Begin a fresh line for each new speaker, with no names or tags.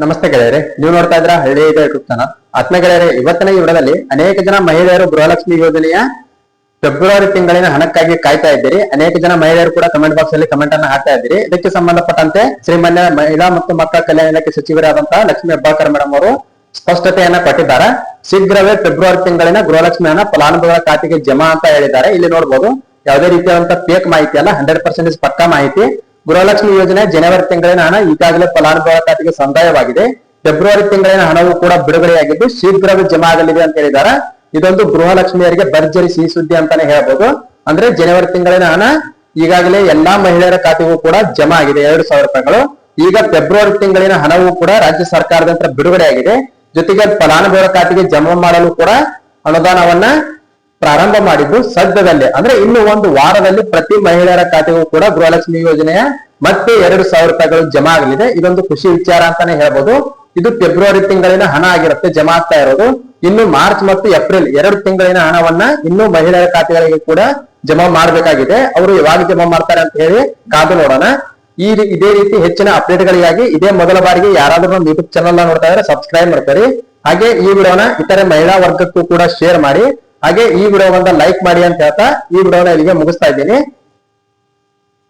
ನಮಸ್ತೆ ಗೆಳೆಯರೆ, ನೀವು ನೋಡ್ತಾ ಇದ್ರ ಹಳ್ಳಿ ಇದೆ ಆತ್ಮ ಗೆಳೆಯರೆ, ಇವತ್ತಿನ ಈ ಅನೇಕ ಜನ ಮಹಿಳೆಯರು ಗೃಹಲಕ್ಷ್ಮಿ ಯೋಜನೆಯ ಫೆಬ್ರವರಿ ತಿಂಗಳಿನ ಹಣಕ್ಕಾಗಿ ಕಾಯ್ತಾ ಇದ್ದೀರಿ. ಅನೇಕ ಜನ ಮಹಿಳೆಯರು ಕೂಡ ಕಮೆಂಟ್ ಬಾಕ್ಸ್ ಅಲ್ಲಿ ಕಮೆಂಟ್ ಅನ್ನ ಹಾಕ್ತಾ ಇದ್ದೀರಿ. ಇದಕ್ಕೆ ಸಂಬಂಧಪಟ್ಟಂತೆ ಶ್ರೀಮನ್ಯ ಮಹಿಳಾ ಮತ್ತು ಮಕ್ಕಳ ಕಲ್ಯಾಣ ಇಲಾಖೆ ಸಚಿವರಾದಂತಹ ಲಕ್ಷ್ಮೀ ಹೆಬ್ಬಾಳ್ಕರ್ ಮೇಡಮ್ ಅವರು ಸ್ಪಷ್ಟತೆಯನ್ನ ಕೊಟ್ಟಿದ್ದಾರೆ. ಶೀಘ್ರವೇ ಫೆಬ್ರವರಿ ತಿಂಗಳಿನ ಗೃಹಲಕ್ಷ್ಮಿ ಹಣ ಫಲಾನುಭವಿಗಳ ಖಾತೆಗೆ ಜಮಾ ಅಂತ ಹೇಳಿದ್ದಾರೆ. ಇಲ್ಲಿ ನೋಡಬಹುದು ಯಾವುದೇ ರೀತಿಯಾದಂತಹ ಫೇಕ್ ಮಾಹಿತಿ ಅಲ್ಲ ಹಂಡ್ರೆಡ್ ಪರ್ಸೆಂಟೇಜ್ ಪಕ್ಕಾ ಮಾಹಿತಿ. ಗೃಹಲಕ್ಷ್ಮಿ ಯೋಜನೆ ಜನವರಿ ತಿಂಗಳಿನ ಹಣ ಈಗಾಗಲೇ ಫಲಾನುಭವ ಖಾತೆಗೆ ಸಂದಾಯವಾಗಿದೆ. ಫೆಬ್ರವರಿ ತಿಂಗಳಿನ ಹಣವು ಕೂಡ ಬಿಡುಗಡೆಯಾಗಿದ್ದು ಶೀಘ್ರವೇ ಜಮಾ ಆಗಲಿದೆ ಅಂತ ಹೇಳಿದ್ದಾರೆ. ಇದೊಂದು ಗೃಹಲಕ್ಷ್ಮಿಯರಿಗೆ ಭರ್ಜರಿ ಸಿಹಿ ಸುದ್ದಿ ಅಂತಾನೆ ಹೇಳ್ಬೋದು. ಅಂದ್ರೆ ಜನವರಿ ತಿಂಗಳಿನ ಹಣ ಈಗಾಗಲೇ ಎಲ್ಲಾ ಮಹಿಳೆಯರ ಖಾತೆಗೂ ಕೂಡ ಜಮಾ ಆಗಿದೆ, ಎರಡು ಸಾವಿರ ರೂಪಾಯಿಗಳು. ಈಗ ಫೆಬ್ರವರಿ ತಿಂಗಳಿನ ಹಣವು ಕೂಡ ರಾಜ್ಯ ಸರ್ಕಾರದಿಂದ ಬಿಡುಗಡೆಯಾಗಿದೆ. ಜೊತೆಗೆ ಫಲಾನುಭವಿಗಳ ಖಾತೆಗೆ ಜಮಾ ಮಾಡಲು ಕೂಡ ಅನುದಾನವನ್ನ ಪ್ರಾರಂಭ ಮಾಡಿದ್ದು ಸದ್ಯದಲ್ಲೇ. ಅಂದ್ರೆ ಇನ್ನು ಒಂದು ವಾರದಲ್ಲಿ ಪ್ರತಿ ಮಹಿಳೆಯರ ಖಾತೆಗೂ ಕೂಡ ಗೃಹಲಕ್ಷ್ಮಿ ಯೋಜನೆಯ ಮತ್ತೆ ಎರಡು ಸಾವಿರ ರೂಪಾಯಿಗಳು ಜಮಾ ಆಗಲಿದೆ. ಇದೊಂದು ಖುಷಿ ವಿಚಾರ ಅಂತಾನೆ ಹೇಳ್ಬೋದು. ಇದು ಫೆಬ್ರವರಿ ತಿಂಗಳಿನ ಹಣ ಆಗಿರುತ್ತೆ, ಜಮಾ ಆಗ್ತಾ ಇರೋದು. ಇನ್ನು ಮಾರ್ಚ್ ಮತ್ತು ಏಪ್ರಿಲ್ ಎರಡು ತಿಂಗಳಿನ ಹಣವನ್ನ ಇನ್ನು ಮಹಿಳೆಯರ ಖಾತೆಗಳಿಗೆ ಕೂಡ ಜಮಾ ಮಾಡಬೇಕಾಗಿದೆ. ಅವರು ಯಾವಾಗ ಜಮಾ ಮಾಡ್ತಾರೆ ಅಂತ ಹೇಳಿ ಕಾದು ನೋಡೋಣ. ಈ ಇದೇ ರೀತಿ ಹೆಚ್ಚಿನ ಅಪ್ಡೇಟ್ ಗಳಿಗಾಗಿ ಇದೇ ಮೊದಲ ಬಾರಿಗೆ ಯಾರಾದರೂ ನಮ್ಮ ಯೂಟ್ಯೂಬ್ ಚಾನಲ್ ನೋಡ್ತಾ ಇದ್ರೆ ಸಬ್ಸ್ಕ್ರೈಬ್ ಮಾಡ್ತಾರೆ ಹಾಗೆ ಈ ವಿಡಿಯೋನ ಇತರೆ ಮಹಿಳಾ ವರ್ಗಕ್ಕೂ ಕೂಡ ಶೇರ್ ಮಾಡಿ. ಹಾಗೆ ಈ ವಿಡಿಯೋ ಲೈಕ್ ಮಾಡಿ ಅಂತ ಹೇಳ್ತಾ ಈ ವಿಡಿಯೋನ ಇಲ್ಲಿಗೆ ಮುಗಿಸ್ತಾ ಇದ್ದೀನಿ.